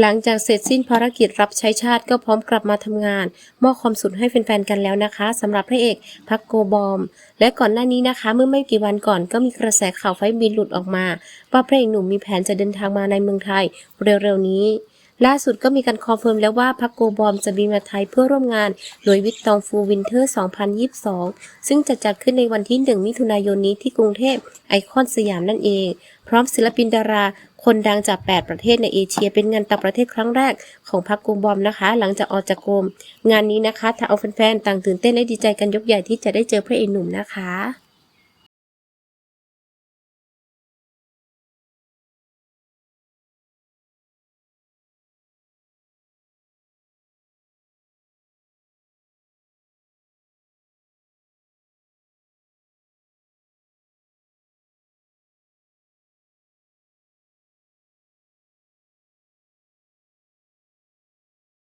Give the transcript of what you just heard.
หลังจากเสร็จสิ้นภารกิจรับใช้ชาติก็พร้อมกลับมาทำงาน มอบความสุขให้แฟนๆกันแล้วนะคะสำหรับพระเอกพักโกบอม และก่อนหน้านี้นะคะ เมื่อไม่กี่วันก่อนก็มีกระแสข่าวไฟบินหลุดออกมา ว่าพระเอกหนุ่มมีแผนจะเดินทางมาในเมืองไทย เร็วๆนี้ ล่าสุดก็มีการคอนเฟิร์มแล้วว่าพักโกบอมจะบินมาไทยเพื่อร่วมงานโดยวิตตองฟูวินเทอร์ 2022 ซึ่งจะจัดขึ้นในวันที่ 1 มิถุนายนนี้ที่กรุงเทพไอคอนสยามนั่นเอง พร้อมศิลปินดาราคนดังจาก 8 ประเทศในเอเชีย เป็นงานต่างประเทศครั้งแรกของพักโกบอมนะคะ หลังจากออกจากกรมงานนี้นะคะถ้าเอาแฟนๆต่างตื่นเต้นและดีใจกันยกใหญ่ที่จะได้เจอพระเอกหนุ่มนะคะ